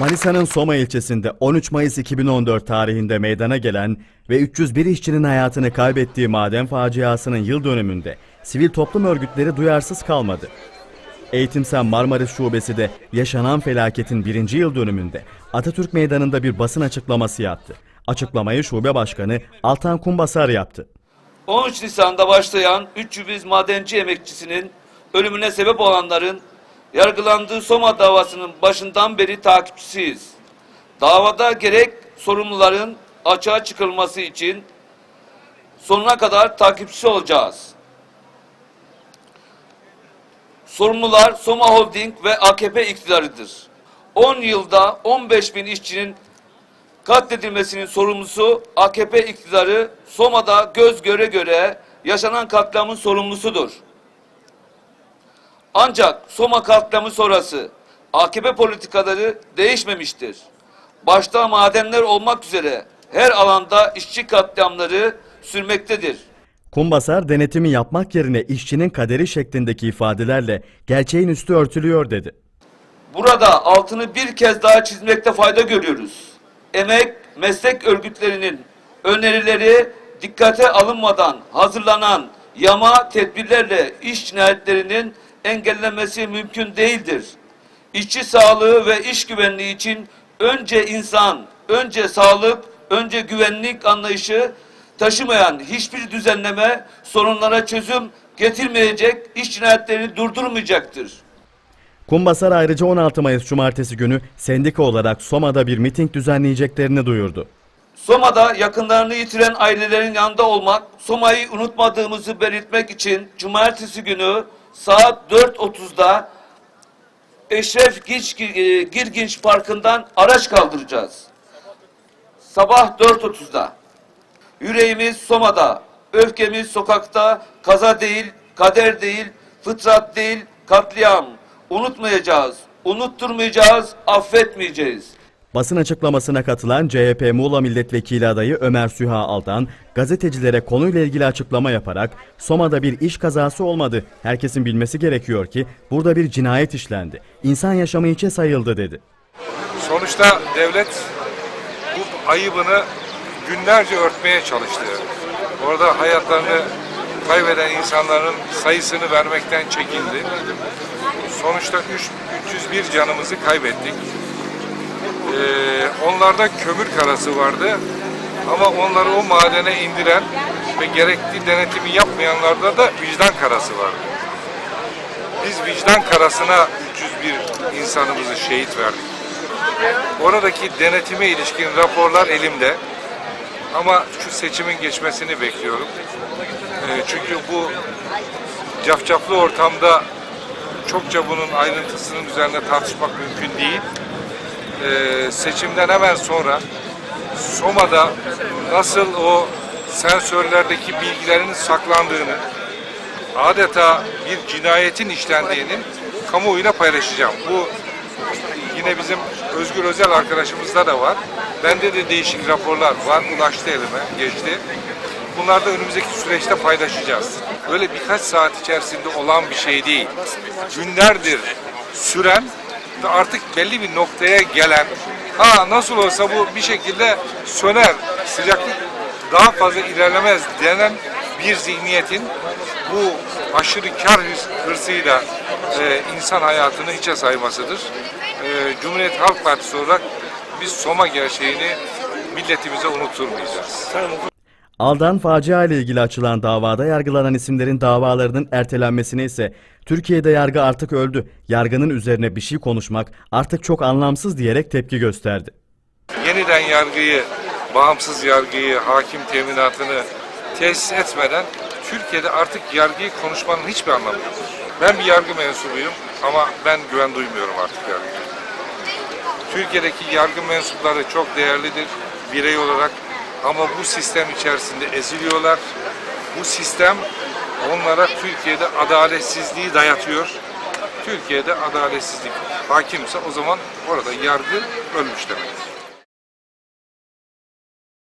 Manisa'nın Soma ilçesinde 13 Mayıs 2014 tarihinde meydana gelen ve 301 işçinin hayatını kaybettiği maden faciasının yıl dönümünde sivil toplum örgütleri duyarsız kalmadı. Eğitimsel Marmaris Şubesi de yaşanan felaketin birinci yıl dönümünde Atatürk Meydanı'nda bir basın açıklaması yaptı. Açıklamayı şube başkanı Altan Kumbasar yaptı. 13 Nisan'da başlayan 300 madenci emekçisinin ölümüne sebep olanların yargılandığı Soma davasının başından beri takipçisiyiz. Davada gerek sorumluların açığa çıkılması için sonuna kadar takipçisi olacağız. Sorumlular Soma Holding ve AKP iktidarıdır. 10 yılda 15 bin işçinin katledilmesinin sorumlusu AKP iktidarı Soma'da göz göre göre yaşanan katliamın sorumlusudur. Ancak Soma katliamı sonrası AKP politikaları değişmemiştir. Başta madenler olmak üzere her alanda işçi katliamları sürmektedir. Kumbasar denetimi yapmak yerine işçinin kaderi şeklindeki ifadelerle gerçeğin üstü örtülüyor dedi. Burada altını bir kez daha çizmekte fayda görüyoruz. Emek, meslek örgütlerinin önerileri dikkate alınmadan hazırlanan yama tedbirlerle iş cinayetlerinin engellenmesi mümkün değildir. İşçi sağlığı ve iş güvenliği için önce insan, önce sağlık, önce güvenlik anlayışı taşımayan hiçbir düzenleme sorunlara çözüm getirmeyecek, iş cinayetlerini durdurmayacaktır. Kumbasar ayrıca 16 Mayıs Cumartesi günü sendika olarak Soma'da bir miting düzenleyeceklerini duyurdu. Soma'da yakınlarını yitiren ailelerin yanında olmak, Soma'yı unutmadığımızı belirtmek için cumartesi günü saat 4.30'da Eşref e, Girginç Parkı'ndan araç kaldıracağız. Sabah 4.30'da. Yüreğimiz Soma'da, öfkemiz sokakta, kaza değil, kader değil, fıtrat değil, katliam. Unutmayacağız, unutturmayacağız, affetmeyeceğiz. Basın açıklamasına katılan CHP Muğla Milletvekili adayı Ömer Süha Altan, gazetecilere konuyla ilgili açıklama yaparak Soma'da bir iş kazası olmadı. Herkesin bilmesi gerekiyor ki burada bir cinayet işlendi. İnsan yaşamı içe sayıldı dedi. Sonuçta devlet bu ayıbını günlerce örtmeye çalıştı. Orada hayatlarını kaybeden insanların sayısını vermekten çekindi. Sonuçta üç- 301 canımızı kaybettik. Ee, onlarda kömür karası vardı ama onları o madene indiren ve gerekli denetimi yapmayanlarda da vicdan karası vardı. Biz vicdan karasına 301 insanımızı şehit verdik. Oradaki denetime ilişkin raporlar elimde. Ama şu seçimin geçmesini bekliyorum. Ee, çünkü bu cafcaflı ortamda çokça bunun ayrıntısının üzerine tartışmak mümkün değil. Ee, seçimden hemen sonra Soma'da nasıl o sensörlerdeki bilgilerin saklandığını, adeta bir cinayetin işlendiğinin kamuoyuna paylaşacağım. Bu yine bizim Özgür Özel arkadaşımızda da var. Bende de değişik raporlar var. Ulaştı elime, geçti. Bunları da önümüzdeki süreçte paylaşacağız. Öyle birkaç saat içerisinde olan bir şey değil. Günlerdir süren artık belli bir noktaya gelen, ha nasıl olsa bu bir şekilde söner, sıcaklık daha fazla ilerlemez denen bir zihniyetin bu aşırı kar hırs- hırsıyla e, insan hayatını hiçe saymasıdır. E, Cumhuriyet Halk Partisi olarak biz Soma gerçeğini milletimize unutturmayacağız. Aldan facia ile ilgili açılan davada yargılanan isimlerin davalarının ertelenmesine ise Türkiye'de yargı artık öldü. Yargının üzerine bir şey konuşmak artık çok anlamsız diyerek tepki gösterdi. yeniden yargıyı, bağımsız yargıyı, hakim teminatını tesis etmeden Türkiye'de artık yargıyı konuşmanın hiçbir anlamı yok. Ben bir yargı mensubuyum ama ben güven duymuyorum artık yargıya. Türkiye'deki yargı mensupları çok değerlidir birey olarak ama bu sistem içerisinde eziliyorlar. Bu sistem onlara Türkiye'de adaletsizliği dayatıyor. Türkiye'de adaletsizlik hakimse o zaman orada yargı ölmüş demektir.